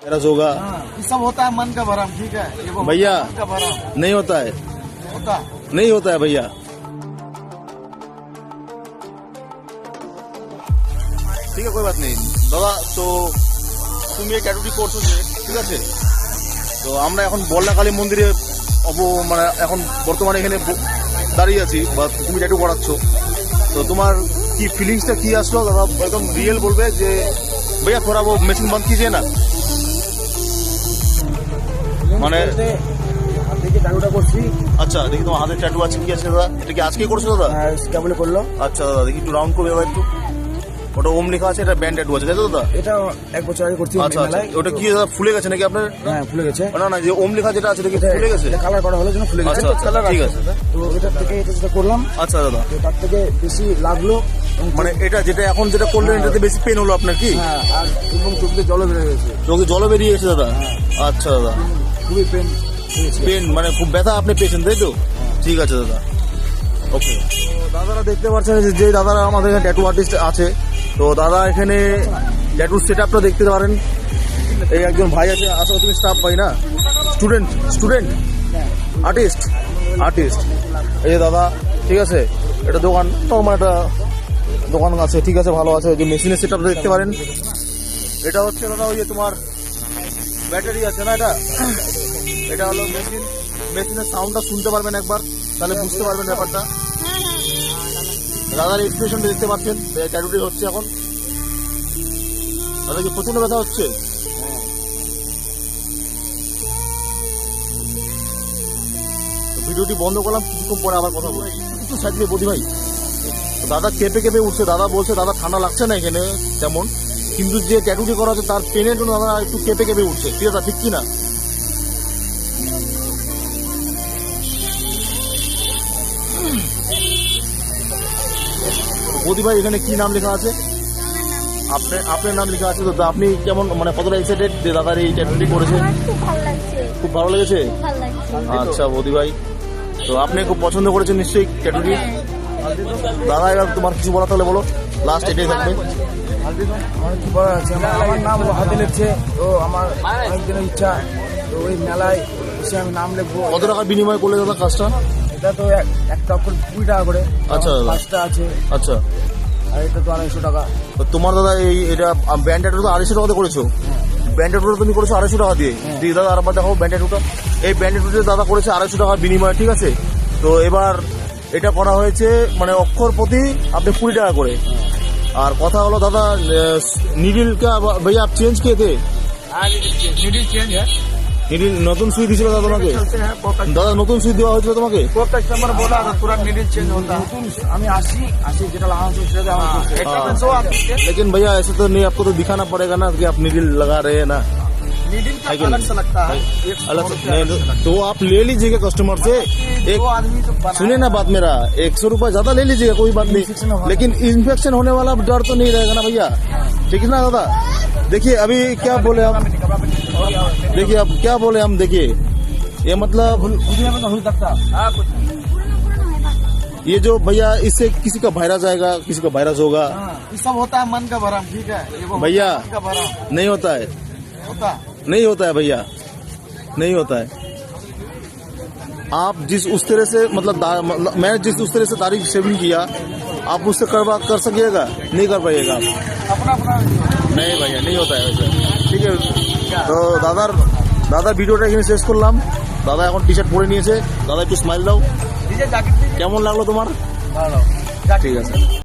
मेरा होगा हाँ, ये सब होता है मन का भरम ठीक है ये वो भैया। मन का भरम नहीं होता है होता नहीं होता है भैया ঠিক আছে কোনো বাত নেই দাদা তো তুমি এই ট্যাটুটি করছো যে ঠিক আছে তো আমরা এখন বল্লাকালী মন্দিরে অব মানে এখন বর্তমানে এখানে ব- দাঁড়িয়ে আছি বা তুমি ট্যাটু করাচ্ছ তো তোমার কি ফিলিংসটা কি আসলো দাদা একদম রিয়েল বলবে যে भैया थोड़ा वो मशीन बंद कीजिए ना মানে আচ্ছা দেখি তোমার হাতে ট্যাটু আছে কি আছে দাদা? এটা কি আজকে করছ দাদা? হ্যাঁ, করল। আচ্ছা দাদা দেখি একটু রাউন্ড করবে এবার একটু। ওটা ওম লেখা আছে এটা ব্যান্ড ট্যাটু আছে তাই তো দাদা? এটা এক বছর আগে করছি আচ্ছা আচ্ছা। ওটা কি দাদা ফুলে গেছে নাকি আপনার? হ্যাঁ ফুলে গেছে। না না যে ওম লেখা যেটা আছে এটা কি ফুলে গেছে? কালার করা হলো ফুলে গেছে। আচ্ছা আচ্ছা ঠিক আছে। তো এটা থেকে এটা যেটা করলাম আচ্ছা দাদা। তো তার থেকে বেশি লাগল। মানে এটা যেটা এখন যেটা করলেন এটাতে বেশি পেন হলো আপনার কি? হ্যাঁ আর এবং চোখে জল বেড়ে গেছে। চোখে জলও বেরিয়ে গেছে দাদা? আচ্ছা দাদা। খুবই পেন পেন মানে খুব ব্যথা আপনি পেয়েছেন তাই তো? ঠিক আছে দাদা। ওকে তো দাদারা দেখতে পাচ্ছেন যে দাদারা আমাদের এখানে ট্যাটু আর্টিস্ট আছে তো দাদা এখানে ট্যাটু সেট আপটা দেখতে পারেন। এই একজন ভাই আছে আসলে তুমি স্টাফ ভাই না? স্টুডেন্ট স্টুডেন্ট আর্টিস্ট আর্টিস্ট এই দাদা ঠিক আছে? এটা দোকান নর্মাল একটা দোকান আছে ঠিক আছে ভালো আছে। ওই যে মেশিনের সেট আপটা দেখতে পারেন। এটা হচ্ছে দাদা ওই যে তোমার ব্যাটারি আছে না এটা? এটা হলো মেশিন মেশিনের সাউন্ডটা শুনতে পারবেন একবার, তাহলে বুঝতে পারবেন ব্যাপারটা। দাদার এক্সপ্রেশনটা দেখতে পাচ্ছেন ট্যাটুটি হচ্ছে এখন। দাদা কি প্রচণ্ড ব্যথা হচ্ছে? ভিডিওটি বন্ধ করলাম, কিছুক্ষণ পরে আবার কথা বলছি। একটু সাইড দিয়ে বলি ভাই। দাদা কেঁপে কেঁপে উঠছে, দাদা বলছে, দাদা, ঠান্ডা লাগছে না এখানে? তেমন কিন্তু যে ট্যাটুটি করা হচ্ছে তার পেনের জন্য দাদা একটু কেঁপে কেঁপে উঠছে। ঠিক আছে ঠিক কি না বৌদি ভাই এখানে কি নাম লেখা আছে? আপনার আপনার নাম লেখা আছে তো আপনি কেমন মানে কতটা এক্সাইটেড যে দাদার এই ট্যাটুটি করেছে? খুব ভালো লাগছে। আচ্ছা বৌদি ভাই তো আপনি খুব পছন্দ করেছেন নিশ্চয়ই ট্যাটুটি দাদা এবার তোমার কিছু বলা তাহলে বলো লাস্ট এটাই থাকবে। আমার কি বলার আছে আমার নাম হাতে লিখছে তো আমার অনেক দিনের ইচ্ছা তো ওই মেলায় এসে আমি নাম লিখব কত টাকা বিনিময় করলে দাদা কাজটা? এটা তো এক- একটা অক্ষর কুড়ি টাকা করে আচ্ছা। পাঁচটা আছে আচ্ছা। আর এটা তো আড়াইশো টাকা তো তোমার দাদা এই এটা ব্যান্ড ট্যাটু তো আড়াইশো টাকাতে করেছ? ব্যান্ড ট্যাটুটা তুমি করেছ আড়াইশো টাকা দিয়ে। ঠিক দাদা আরেকবার দেখো ব্যান্ড ট্যাটুটা এই ব্যান্ড ট্যাটুটা দাদা করেছে আড়াইশো টাকা বিনিময় ঠিক আছে? তো এবার এটা করা হয়েছে মানে অক্ষর প্রতি আপনি কুড়ি টাকা করে। আর কথা হলো দাদা নিডিল কা ভাইয়া आप চেঞ্জ किए थे নিডিল চেঞ্জ হ্যাঁ নিডিল নতুন সুই দিয়েছিল দাদা তোমাকে চলতে হ্যাঁ দাদা নতুন সুই দেওয়া হয়েছিল তোমাকে को कस्टमर बोला था तुरंत निडिल चेंज होता है আমি আসি আসি যেটা লাগানো ছিল সেটা আমার করছে একটা हाँ। পেন্সো आप लेकिन भैया ऐसे तो नहीं आपको तो दिखाना पड़ेगा ना कि आप निडिल लगा रहे हैं ना का अलग से लगता है। अलग से तो आप ले लीजिएगा कस्टमर से। एक आदमी जो बनाए सुनिए ना बात मेरा एक सौ रुपये ज़्यादा ले लीजिएगा कोई बात नहीं। लेकिन इन्फेक्शन होने वाला डर तो नहीं रहेगा ना भैया। ठीक है ना दादा? देखिए अभी क्या बोले हम देखिए अब क्या बोले हम देखिए। ये मतलब दुनिया में तो हो सकता हाँ कुछ नहीं। ये जो भैया इससे किसी का वायरस आएगा किसी का वायरस होगा। हाँ, ये सब होता है मन का भरम ठीक है? भैया। मन का भरम। नहीं होता है। होता नहीं होता है भैया नहीं होता है आप जिस उस तरह से मतलब दा- मतलब मैं जिस उस तरह से तारीख शेविंग किया आप उससे करवा कर सकिएगा नहीं कर पाइएगा आप अपना अपना नहीं भैया नहीं होता है वैसे ঠিক আছে তো দাদার দাদার ভিডিওটা এখানে শেষ করলাম দাদা এখন টি শার্ট পরে নিয়েছে দাদা একটু স্মাইল দাও डीजे जैकेट কেমন লাগলো তোমার भालो ঠিক আছে